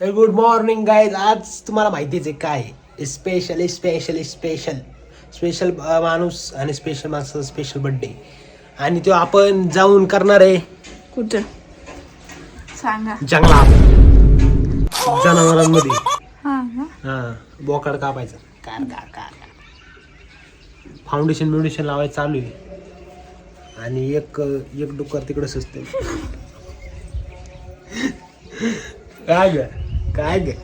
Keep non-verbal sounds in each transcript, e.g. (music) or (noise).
तर good morning guys आज तुम्हाला माहितीच आहे काय स्पेशल स्पेशल स्पेशल स्पेशल माणूस आणि स्पेशल माणसाचा स्पेशल बर्थडे आणि तो आपण जाऊन करणार आहे. कुठं? सांगा. जंगलात. जनावरांमध्ये. हा? हा बोकाड कापायचं. Car car car. फाउंडेशन बिउंडेशन लावायचं चालू आहे. आणि एक एक डुक्कर तिकडं सुचते (laughs) काय ग? काय ग.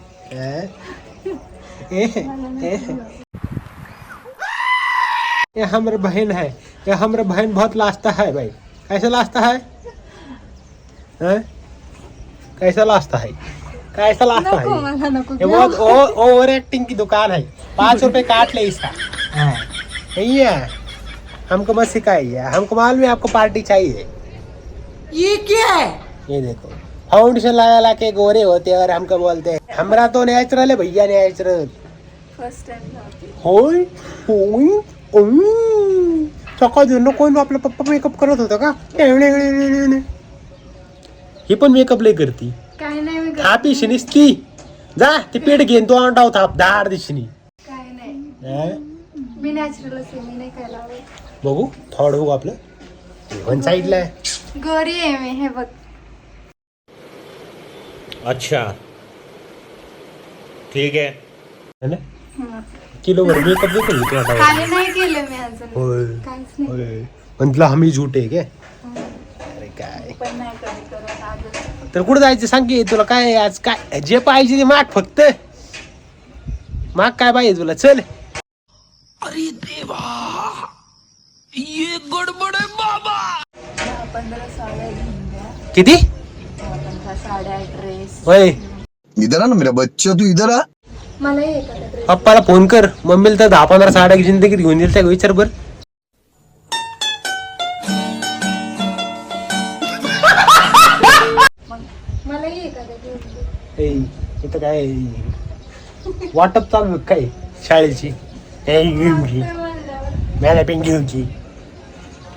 ये हमारे बहन है। ये हमारे बहन बहुत लास्ता है भाई। कैसा लास्ता है? हैं? कैसा लास्ता है? कैसा लास्ता है? ये बहुत ओवर एक्टिंग की दुकान है। पाँच रुपए काट ले इसका। हाँ। नहीं है? हमको मत सिखाइए। हमको मालूम है आपको पार्टी चाहिए। ये क्या है? ये देखो। फाउंडेशन लगा ला के गोरे होते और हमको बोलते हैं हमारा तो नेचुरल है भैया नेचुरल फर्स्ट टाइम. सकाळ कोण आपला पप्पा मेकअप करत होता का? ही पण मेकअप लय करती. काय नाही थापी शिनीस ती जा ती पेट घेऊन तो अंडाव थाप दाड दिशनी काय नाही. मी नॅचरलच आहे मी नाही काय लावत बघू थोडं बघू आपलं. वन साईडला आहे. गोरी आहे मी हे बघ. अच्छा. ठीक है है. ना किलोवर मेकअप देखो तू आता. काय नाही केलं मी अजून. होय. काहीच नाही. होय. म्हटलं आम्ही झुटे काय? अरे काय? पण नाही कधी करत आजच तर कुठं जायचं सांग की तुला काय आज काय? जे पाहिजे ते माग फक्त. माग काय पाहिजे तुला? चल. दहा पंधरा साड्या घेऊन द्या. किती? दहा पंधरा साड्या ड्रेस होय इधर आ ना मेरा बच्चा तू इधर आ। मला पप्पाला फोन कर. मम्मीला तर दहा पंधरा साड्या जिंदगीत घेऊन दिल त्या विचार बर. मलाही एखादा घेऊन दे ए, इथं काय? वाटप चालू आहे काय? शाळेची. ए, घेऊन घे काय म्हणल्यावर मला. पण घेऊन घे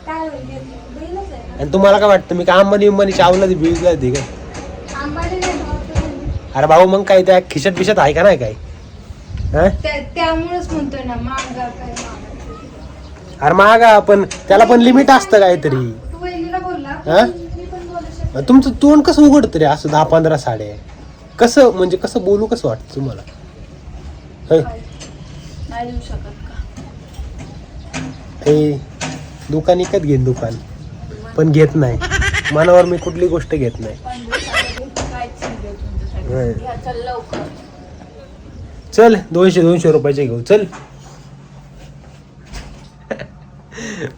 काय होईल? आहे ना. आणि तुम्हाला काय वाटतं? मी काय अंबानी उंबानी चावला ते भिजला ते काय आंबाने नाही भावतो नाही. अरे भाऊ मग काय त्या खिशत बिशत आहे का नाही काय हा? त्या- त्यामुळेच म्हणतोय ना काय मागा. अरे मागा पण त्याला पण लिमिट असतं काहीतरी. तू वहिनीला बोलला हा? मी पण बोलू शकते मग तुमचं तोंड कसं उघडतं रे असं दहा पंधरा साड्या कसं म्हणजे कसं बोलू कसं वाटतं तुम्हाला? होय नाही देऊ शकत का? हे दुकान विकत घेईन दुकान. पण घेत नाही. मनावर मी कुठली गोष्ट घेत नाही. पण दिवसाला घेतो काहीच नाही देत तुमच्यासाठी. होय. घ्या, चल लवकर. चल दोनशे दोनशे रुपयाचे घेऊ. चल.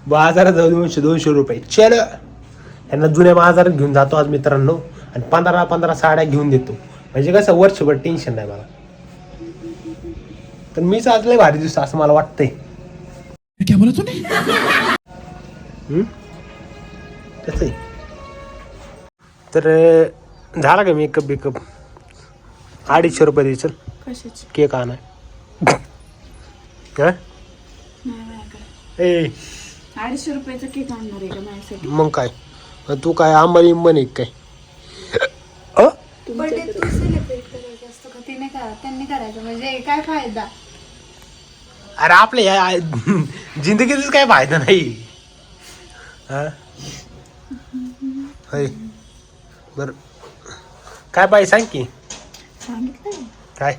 बाजारात जाऊ दोनशे दोनशे रुपये. चल. यांना जुन्या बाजारात घेऊन जातो आज मित्रांनो. आणि पंधरा पंधरा साड्या घेऊन देतो. म्हणजे कसं वर्षभर टेन्शन नाही मला. तर मीच आज लय भारी दिवस असं मला वाटतंय. क्या बोला तूने? हम्म? कसं आहे तर झाला का मेकअप बिकअप? अडीचशे रुपये दे चल कशाची? केक आणाय. हा? ए. अडीचशे रुपयाचा केक आणणार आहे का माझ्यासाठी? मग काय? तू काय आंबानी इंबानी काय? अ? बर्थडे तू सेलिब्रेट करायचं असतं का? तिने करा त्यांनी करायचं म्हणजे काय फायदा? अरे आपल्या या जिंदगीतच काय फायदा नाही. हा? होय. बर. काय पाहिजे सांग की. सांगितलं काय?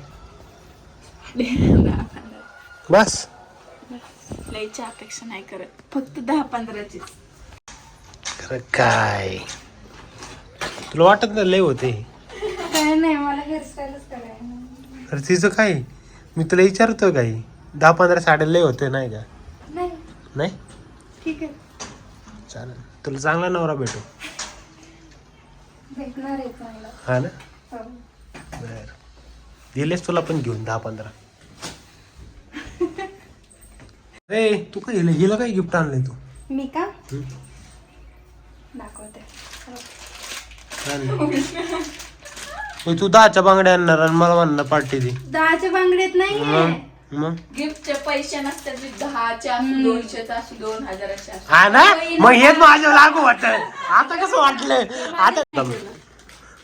बस. लयची अपेक्षा नाही करत. फक्त दहा पंधराची खरं काय? तुला वाटत नाही लय होते? काय नाही मला हेअरस्टाईलच करायला अरे तिचं काय? मी तुला विचारतो काही दहा पंधरा साड्या लय होते नाही का? नाही. नाही? ठीक आहे. चालेल. तुला चांगला नवरा भेटू. भेटणार आहे चांगला. हा ना? हो. बर. दिलेस तुला पण घेऊन दहा पंधरा. ए तू काय हिला हिला काय गिफ्ट आणलंय तू? मी का? हम्म. दाखवते. आणलंय. मग तू दहाच्या बांगड्या आणणार आणि मला म्हणणार पार्टी दे. दहाच्या बांगडीत नाही मग? मग? गिफ्टचे पैसे नसतात ते दहाचे असू दोनशेचे असू दोन हजाराचे असू. हा ना? मग हेच माझं लागू वाटत आता कसं वाटलं? आता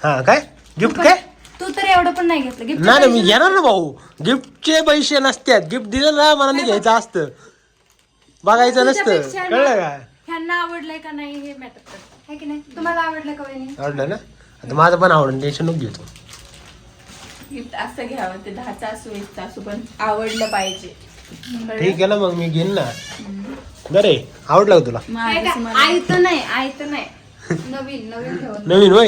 हा काय? गिफ्ट काय? तू तर एवढं पण नाही घेतलं. गिफ्ट नाही मी घेणार ना भाऊ. गिफ्टचे पैसे नसतात गिफ्ट दिलं ना मला नाही घ्यायचं असतं. बघायचं नसतं. कळलं का? ह्यांना आवडलंय का नाही हे मॅटर करत है की नाही? तुम्हाला आवडलं का वहिनी? आवडलं ना? आता माझं पण आवडलं टेन्शन नको घेतो गिफ्ट असं घ्यावं ते दहाचा असू एकचा असू पण आवडलं पाहिजे. ठीक आहे ना मग मी घेईन ना. बरे आवडलं का तुला? काय? आई तर नाही आई तर नाही. (laughs) नवीन नवीन ठेवत नवीन होय?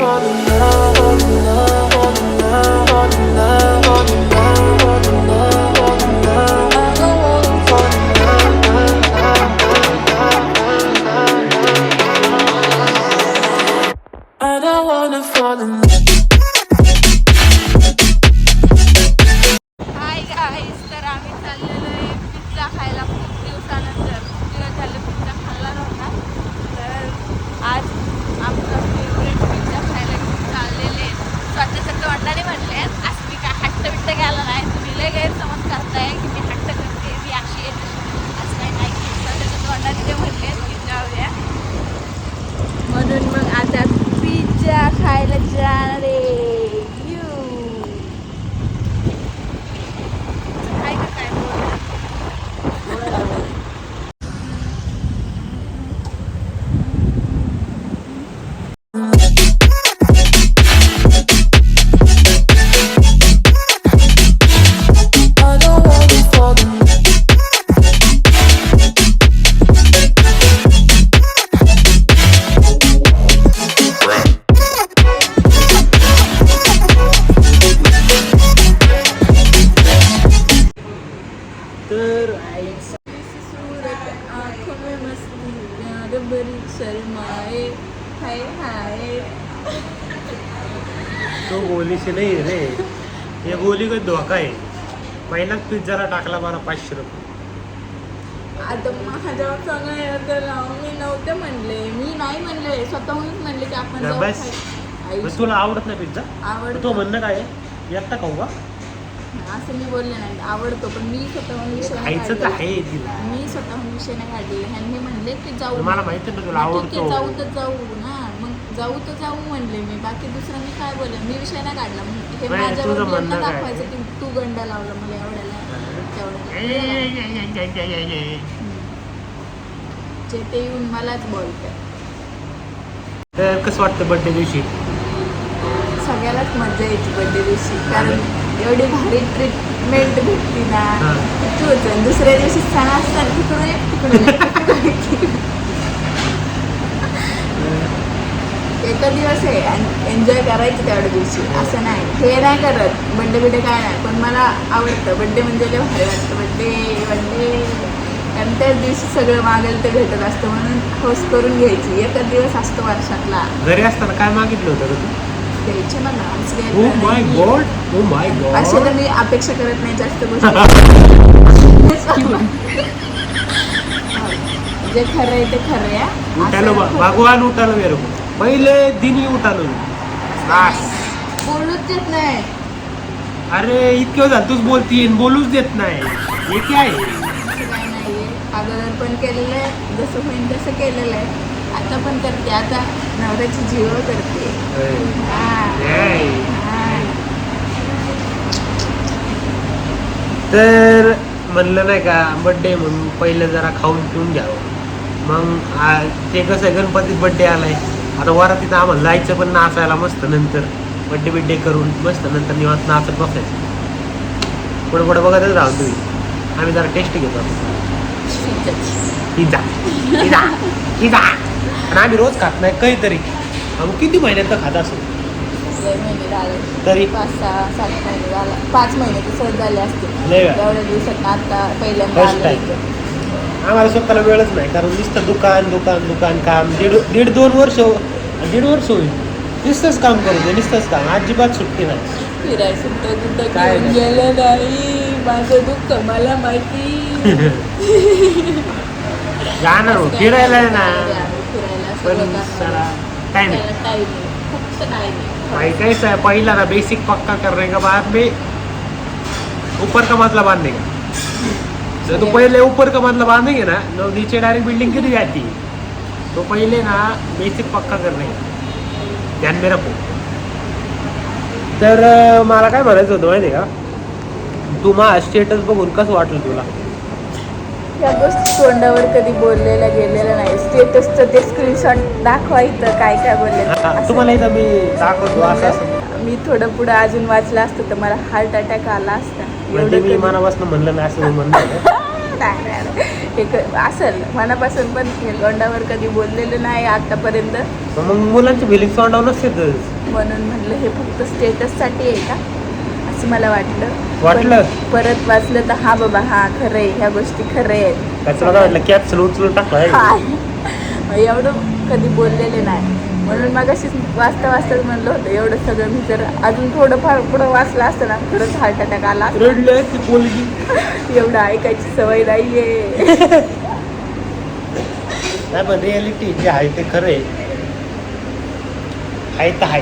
I don't wanna fall in love, पिझ्झाला टाकला मला पाचशे रुपये. आता माझ्यावर सगळं येतं मी नव्हते म्हणले. मी नाही म्हणले. स्वतःहूनच म्हणले की आपण जाऊ बस. खाय- आई, मग तुला आवडत नाही पिझ्झा आवडतो. तो म्हणणं काय आहे? एकटा खाऊ का? असं मी बोलले नाही. आवडतो पण मी स्वतःहून विषय नाही खायचं तर काढला. आहे तिला. मी स्वतःहून विषय नाही काढले. ह्यांनी म्हणले की जाऊ. मला माहिती ना तुला मग ठीक आहे, आवडतो जाऊ तर जाऊ. ना मग जाऊ तर जाऊ म्हणले मी. बाकी दुसरं मी काय बोलले? मी विषय नाही काढला. मग हे नाही, माझ्यावर तुझं बोलणं म्हणणं काय? दाखवायचं की तू गंडा लावला मला एवढ्याला. जे ते येऊन मलाच बोलते तर कसं वाटतं बर्थडे दिवशी? सगळ्यालाच मजा यायची बर्थडे दिवशी कारण एवढी भारी ट्रीटमेंट भेटली ना. तूच दुसऱ्या दिवशी सण असतात तिकडून एक तिकडून एक, तिकडून एक. एकच दिवस आहे आणि एन्जॉय करायचं तेवढ्या दिवशी. असं नाही. हे नाही करत. बड्डे बिड्डे काय नाही. पण मला आवडतं. बड्डे म्हणजे लय भारी वाटतं. बड्डे बड्डे कारण त्याच दिवशी सगळं मागेल ते भेटत असतं म्हणून हौस करून घ्यायची. एकच दिवस असतो वर्षातला. घरी असताना काय मागितलं होतं द्यायचे मला. काय तू नाही. गॉड ओ माय असे तर मी अपेक्षा करत नाही जास्त गोष्टी. (laughs) जे खरं आहे ते खरं आहे. भगवान उठालो मेरे को पहिले दिन ही उठालो. बोलूच देत नाही. अरे इतकं झालं तूच बोलतीये बोलूच देत नाही. हे काय? अगोदर पण केलेलं आहे जसं होईल तसं केलेलं आहे. आता पण करते आता नवऱ्याची जीव करते. तर म्हणलं नाही का बड्डे म्हणून पहिलं जरा खाऊन पिऊन घ्यावं. मग आ- ते कसं आहे गणपतीत बड्डे आलाय. आता वरातीत आम्हाला जायचं पण नाचायला मस्त नंतर. बड्डे बिड्डे करून मस्त नंतर निवांत नाचत बसायचं. पुढे पुढे बघतच राहू तुम्ही. आम्ही जरा टेस्ट घेतो. पिझ्झा. पिझ्झा. पिझ्झा. आणि आम्ही रोज खात नाही काहीतरी. आम्ही किती महिन्यात खात असो? लय महिने झाले. तरी? पाच सहा सात महिने झाला. पाच महिने तर सहज झाले वेळा. एवढ्या दिवसात आता पहिल्यांदा First आलोय time. इथं. आम्हाला स्वतःला वेळच नाही कारण नुसतं दुकान दुकान दुकान काम. दीड दीड दोन वर्ष दीड वर्ष होईल. नुसतंच काम करू दे नुसतंच काम. अजिबात सुट्टी नाही. फिरायचं कुठं कुठं काय घेऊन नाही. गेलं नाही. माझं दुःख मला माहिती. (laughs) जाणार हो, फिरायला आहे ना. फिरायला पण सगळं जरा करणार. काय नाही. त्याला time आहे. फक्त time आहे. भाई कैसा है पहिला ना बेसिक पक्का करने के बाद में ऊपर का मतलब बांधने का तो पहले ऊपर का मतलब बांधेंगे ना तो नीचे डायरेक्ट बिल्डिंग किती जाती है तो पहिले ना बेसिक पक्का करणे का ध्यान में रखो. तर मला काय म्हणायचं होतं माहिती आहे का? तू मा स्टेटस बघून कसं वाटलं तुला? या गोष्टी तोंडावर कधी बोललेल्या गेलेल्या नाही. स्टेटसचं ते स्क्रीनशॉट दाखवायचं काय काय बोलले. तुम्हाला इथं मी दाखवतो असं असं. मी थोडं पुढं अजून वाचलं असतं तर मला हार्ट अटॅक आला असता. म्हणजे मी मनापासून म्हणलं ना असं म्हणलं. (laughs) हे क- असेल. मनापासून पण हे तोंडावर कधी बोललेलं नाही आतापर्यंत. मग मुलांची फिलिंग्स तोंडावर नसतेच म्हणून म्हटलं हे फक्त स्टेटससाठी आहे का? असं मला वाटलं. वाटलं? परत वाचलं तर हा बाबा हा खरं आहे ह्या गोष्टी खरं आहेत. वाटलं कॅप्सन उचलून टाकला. एवढं कधी बोललेले नाही. म्हणून मग अशीच वाचता वाचताच म्हणलं होतं एवढं सगळं मी जर अजून थोडं फार पुढं वाचलं असतं ना खरंच हार्ट अटॅक आला (laughs) एवढं ऐकायची सवय नाहीये. (laughs) नाही पण रियालिटी जे आहे ते खरं आहे. आहे तर आहे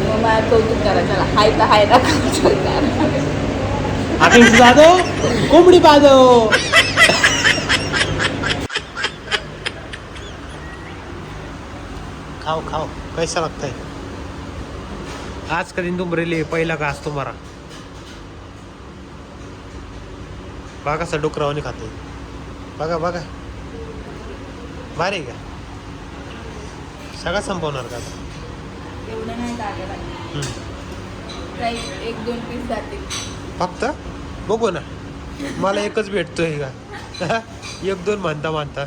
मग मला कौतुक करायचं हाय तर हाय ना कौतुक करा. आकाश जाधव कोंबडी बाजव (laughs) खाओ खाओ. कैसा लगता है आज का दिन तुम रेली पहिला घास तुम्हारा बघा कसं डुकरावाने खाते. बघा बघा. भारी का? सगळं संपवणार का आता? एवढं नाही. काही एक दोन पीस जातील. फक्त बघू ना. मला एकच भेटतोय का? (laughs) एक दोन म्हणता म्हणता.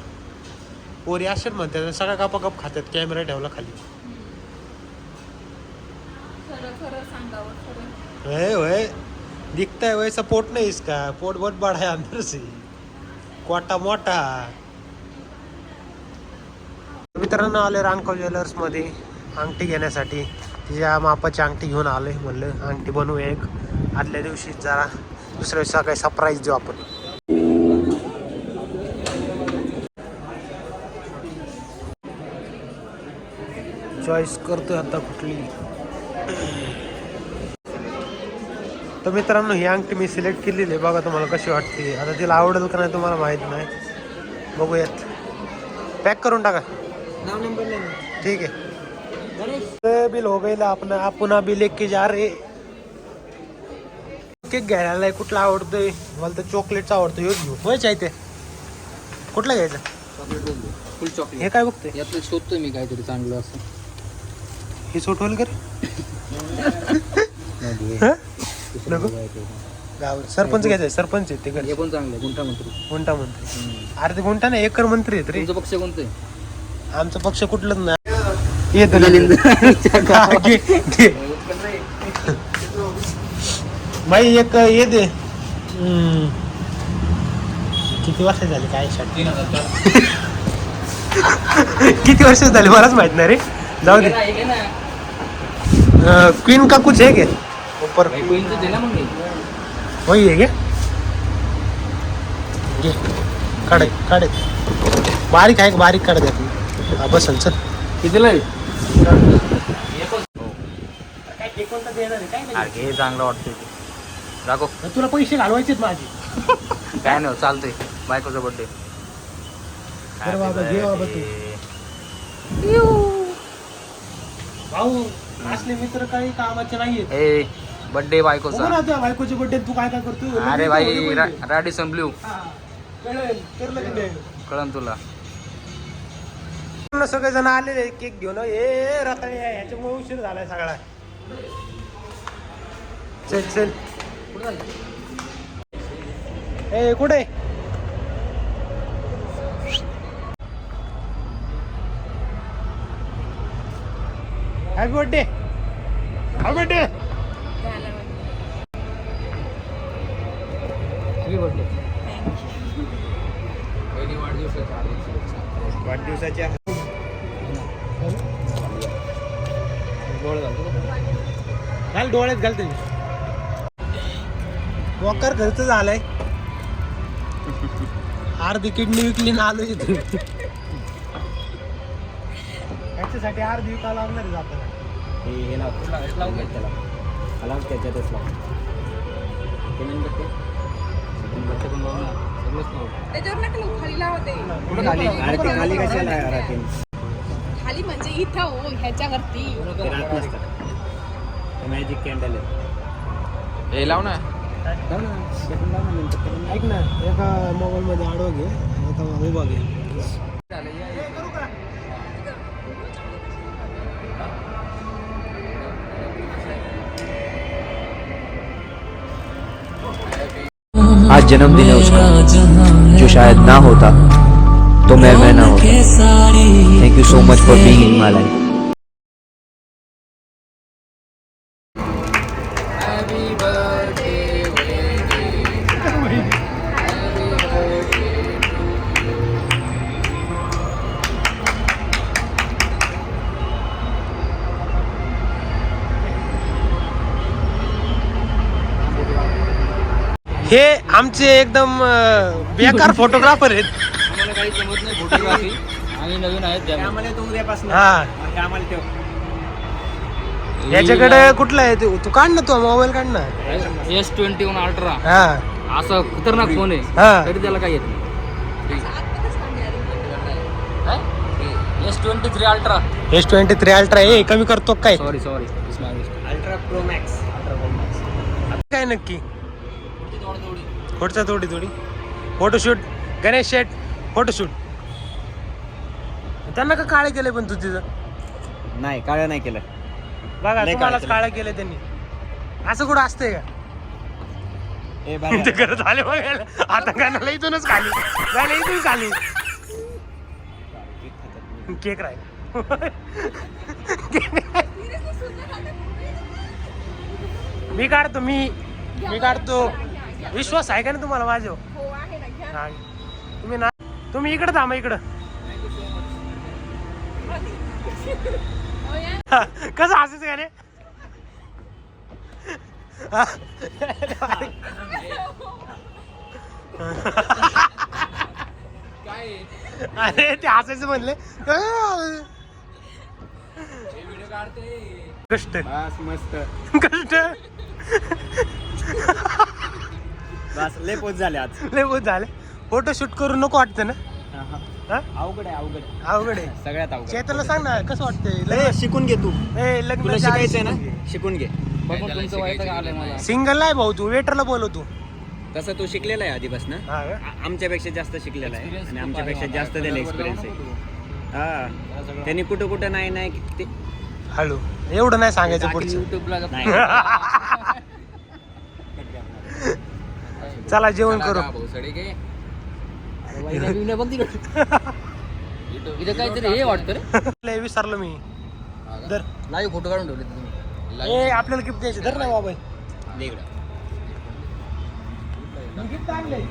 पोरी असेच म्हणतात सगळ्या कप खात्यात कॅमेरा ठेवला खाली. वय वय दिखता है वैसा पोट नहीं इसका पोट बहुत बड़ा है अंदर से कोटा मोठा. मित्रांनो आले रांगकाव ज्वेलर्समध्ये अंगठी घेण्यासाठी. तिच्या मापाची अंगठी घेऊन आले म्हणलं अंगठी बनवू एक. आदल्या दिवशी जरा दुसऱ्या दिवशी सकाळी सरप्राईज देऊ आपण. चॉईस करतोय आता कुठली. तर मित्रांनो ही अंगठी मी सिलेक्ट केलेली आहे. बघा तुम्हाला कशी वाटते. आता तिला आवडेल का नाही तुम्हाला माहीत नाही. बघूयात. पॅक करून टाका. ठीक है तो बिल हो गई आपण आपण बिल एक के जा रे केक घ्यायला कुठला आवडतोय? मला तर चॉकलेटचा आवडतो ह्योच घेऊ होय चायते कुठला घ्यायचा? हे काय बघतोय? यातलं शोधतोय मी काहीतरी चांगलं असं. हे सोटवल कर. हं? नको? गाव सरपंच घ्यायचंय सरपंच आहेत ते हे घर पण चांगलं गुंठा मंत्री. गुंटा मंत्री. अरे ते गुंटा नाही एकर मंत्री आहेत रे. तुमचं पक्ष कोणतं आहे? आमचा पक्ष कुठलंच नाही. येतो हा. बाई एक ये दे. हम्म. किती वर्ष झाली काय (laughs) किती वर्ष झाली मलाच माहीत नाही रे. जाऊ दे. क्वीन का कुछ है क्या? ऊपर. वही है क्या? घे काढ काढ बारीक आहे? बारीक काढ द्या हा। बसल चल कितीला काय घे चांगलं वाटतंय तुला पैसे घालवायचेत माझे. काय नाही चालतंय. बायकोचा बर्थडे बरं बाबा, घे बाबा भाऊ असले मित्र काही कामाचे नाहीये ए बर्थडे बायकोचा. बायकोचे बर्थडे तू काय काय करतो अरे भाई करलं की नाही कळन तुला. सगळे जण आलेले केक घेऊन. ए रताळे ह्याच्यामुळे उशीर झालाय सगळा. चल चल. ए कुठे? हॅपी बर्थडे हॅपी बर्थडे वाढदिवसाच्या झालं. डोळ्यात घालते वॉकर खर्च झालाय. अर्धी किडनी विकली ना आलो इथे याच्यासाठी अर्धी विकावं लागणार आहे आपल्याला हे लाव त्याला लाव त्याच्यातच लाव ते बघते पण लाव. ना सगळंच लाव त्याच्यावर नका लावू, खाली लावते? कुठं खाली? अरे ते खाली कशाला खाली म्हणजे इथं हो ह्याच्यावरती. ते राहत नसतं मॅजिक कॅन्डल आहे हे लाव ना. लाव ना. ऐक ना एका मोबाईल मध्ये आडवा घे. एका उभा घे. जन्मदिन है उसका जो शायद ना होता तो मैं मैं ना होता। Thank you so much for being in my life हे आमचे एकदम अं, बेकार फोटोग्राफर आहेत. आम्हाला काही जमत नाही फोटोग्राफी आम्ही नवीन आहेत आम्हाला तो उद्यापासून. हा. आम्हाला ठेव. याच्याकडे कुठला आहे? तू तू काढ ना तू मोबाईल काढ ना. S twenty one Ultra. हा. असं खतरनाक फोन आहे. हा. तरी त्याला काय येत नाही. S twenty three Ultra. S twenty three Ultra हे कमी करतो काय? Sorry sorry Ultra Pro Max. Ultra Pro Max. काय नक्की? पुढचा थोडी थोडी फोटोशूट. गणेश शेट फोटोशूट. त्यांना का काळे केले पण तू तिथं नाही काळं नाही केलं. बघा लय तुम्हाला काळं काळं केलं. त्यांनी. असं कुठं असतंय का? ए ते करत आले बघायला. आता गाण्याला इथूनच खाली. गायला इथून खाली. केक राहील. मी काढतो मी. मी काढतो. विश्वास आहे का ना तुम्हाला माझ्यावर? हा. तुम्ही ना तुम्ही इकडं थांबा इकडं. कसं हसायचं का रे हा. अरे ते हसायचं म्हणले. कष्ट. बस मस्त. कष्ट. बस लय पोच झाले आज. (laughs) लय बहुत झाले. फोटो शूट करून नको वाटतं ना? हा? अवघड आहे अवघड आहे. अवघड आहे. सगळ्यात अवघड. चेतनला सांग ना कसं वाटतंय? ए, शिकून घे तू. ए, तुला लग्नाच्या आधी शिकायचंय ना? शिकून घे. बघून तुमचं वैताग आलंय मला. सिंगल नाही भाऊ तू वेटरला बोलव तू. तसं तू शिकलेला आहे आधीपासून हा का? आमच्यापेक्षा जास्त शिकलेला आहे. आणि आमच्यापेक्षा जास्त त्याला एक्सपिरियन्स आहे. हा. त्यांनी कुठं कुठं नाही नाही ते हळू. एवढं नाही सांगायचं पुढचं. युट्यूबला नाही (laughs) चला जेवण करू. (laughs) इथं काहीतरी हे वाटतं रे. (laughs) लय विसरलो मी. धर. लाईव्ह फोटो काढून ठेवले तुम्ही. ए आपल्याला गिफ्ट द्यायचे. धर ना मोबाईल. गिफ्ट आणलंय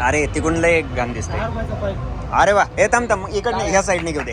अरे तिकडून लय गाण दिसते. अरे वा हे थांब थांब इकडनं ह्या साईडने घेऊ दे.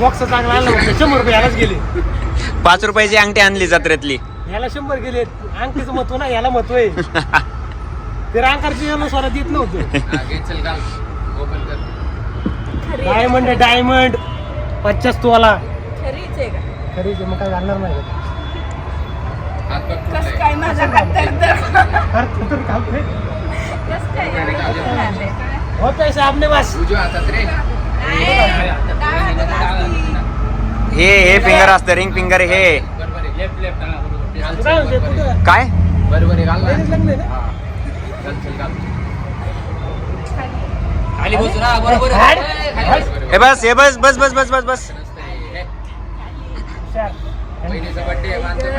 बॉक्स चांगला आणला होता. शंभर रुपये यालाच गेले. पाच रुपयाची अंगठी आणली जत्रेतली. याला शंभर गेले. अंगठीचं महत्त्व नाही याला महत्त्व आहे. (laughs) ते रांकारची स्वरात येत नव्हतं. डायमंड आहे. डायमंड पचास तोला खरीच आहे का? मग काय घालणार नाही का? कस काय माझा हात तर? अरे तू तर घालतोय. कस काय एवढं कसं झालंय? हो पैसे आपले बस. हाताला असती. हे हे फिंगर असतं रिंग फिंगर हे. काय? हा बरोबर बस. हे बस हे बस बस बस बस बस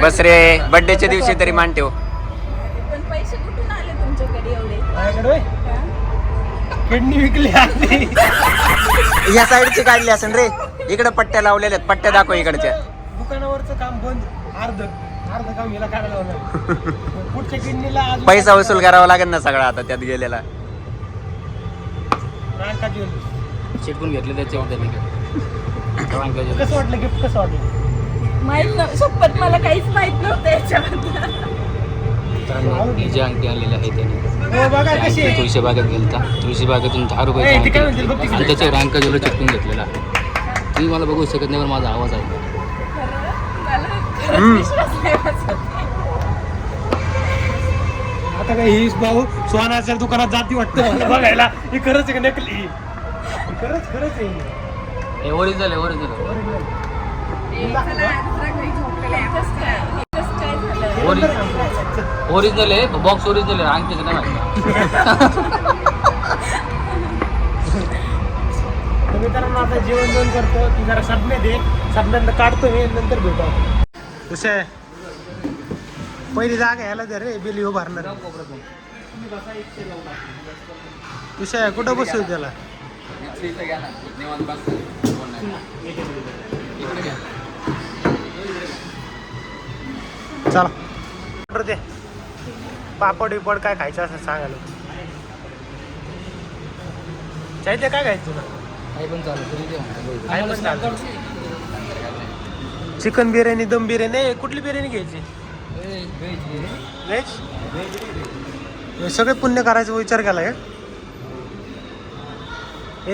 बस. रे बर्थडेच्या दिवशी तरी मान ठेव. पण पैसे कुठून आले तुमच्याकडे एवढे? किडनी विकली आधी. या साईडची काढली असेल रे. इकडे पट्ट्या लावलेल्या आहेत. पट्ट्या दाखव इकडच्या. दुकानावरचं काम बंद. अर्ध. अर्ध काम हिला काढायला लावलं पुढच्या किडनीला पैसा वसूल करावा लागेल ना सगळा आता त्यात गेलेला. रांका ज्वेलरी. चिटकून घेतले त्याच्यावर त्यांनी रांकाचे. कसं वाटलं? गिफ्ट कसं वाटलं? माहीत नव्हतं शपथ मला काहीच माहीत नव्हतं याच्याबद्दल. मित्रांनो, ही जी अंगठी आहे त्याने. हो बघा कशी आहे. तुळशी बागेत गेलता. तुळशी बागेतून दहा रुपये. आणि त्याच्या रांका जेवढं चिटकून घेतलेला. आहे तुम्ही मला बघू शकत नाही पण माझा आवाज आहे. आता काय ही भाऊ सोनाच्या दुकानात जाती वाटतं बघायला. ही खरंच आहे का नकली? खरंच खरंच आहे. ओरिजिनल आहे ओरिजिनल ओरिजिनल आहे बॉक्स ओरिजिनल आहे अंगठीचं नाही माहिती तर मित्रांनो आता जेवण जेवण करतो. ती जरा सपने दे सपन्यात काढतो मी नंतर भेटू कसं आहे पहिली जागा यायला दे रे बिल उभारणार कसं आहे कुठं बसू त्याला? चला. ऑर्डर दे. पापड बिपड काय खायचं असं सांगायला चायते काय खायचं तुला. चिकन बिर्याणी दम बिर्याणी कुठली बिर्याणी घ्यायची? व्हेज सगळे पुण्य करायचा विचार केला हे?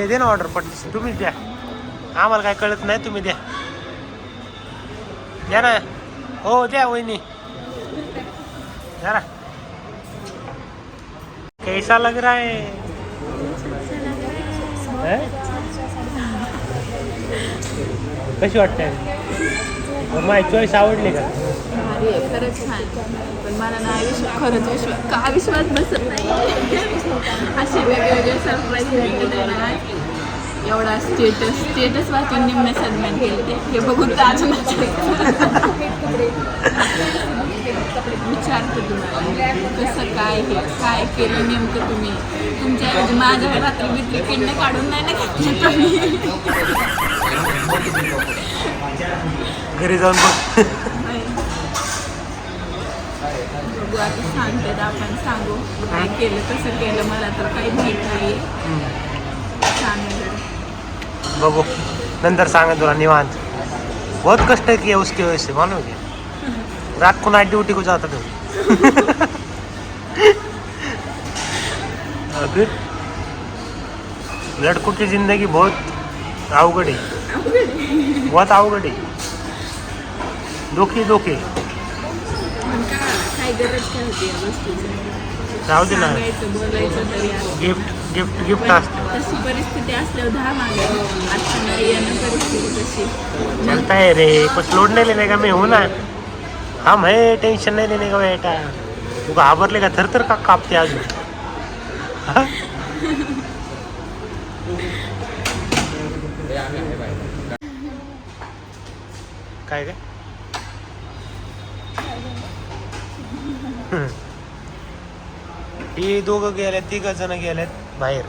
दे ना ऑर्डर पटली तुम्हीच द्या. आम्हाला काय कळत नाही तुम्ही द्या. द्या ना. हो द्या वहिनी. द्या ना. कैसा लग रहा है? हैं? कशी वाटते माझी चॉईस आवडली का? खरंच छान. पण मला ना विश्वास खरंच विश्वास का विश्वास बसत नाही असे वेगवेगळे सरप्राईज भेटले ना एवढा स्टेटस स्टेटस वाचून निम्न सन्मान केले ते. हे बघून तर अजून (laughs) विचारते तुम्हाला. कसं काय हे? काय केलं नेमकं तुम्ही? तुमच्या माझ्या रात्री बित्री किडनं काढून नाही ना तुम्ही? घरी जाऊन बघ. बघू आता सांगतात आपण सांगू. काय केलं कसं केलं मला तर काही माहीत नाही बघू. नंतर सांगा तुला निवांत. बहुत कष्ट किए उसकी वजह से मालूम है रात को नाइट ड्यूटी को जाता था। फिर? लड़कों की जिंदगी बहुत अवगढ़ है बहुत अवगढ़ है दुखी दुखी। राहू दे ना. गिफ्ट गिफ्ट गिफ्ट असते। तशी परिस्थिती असल्यावर दहा मागे आता नाही. येणं परिस्थिती तशी चलता है रे कुछ लोड नहीं लेने का मैं हूं ना। काम है टेंशन नहीं लेने का बेटा। तू घाबरले का थरथर का कापते अजून काय काय हे दोघं गेल्यात तिघ जण गेल्यात बाहेर.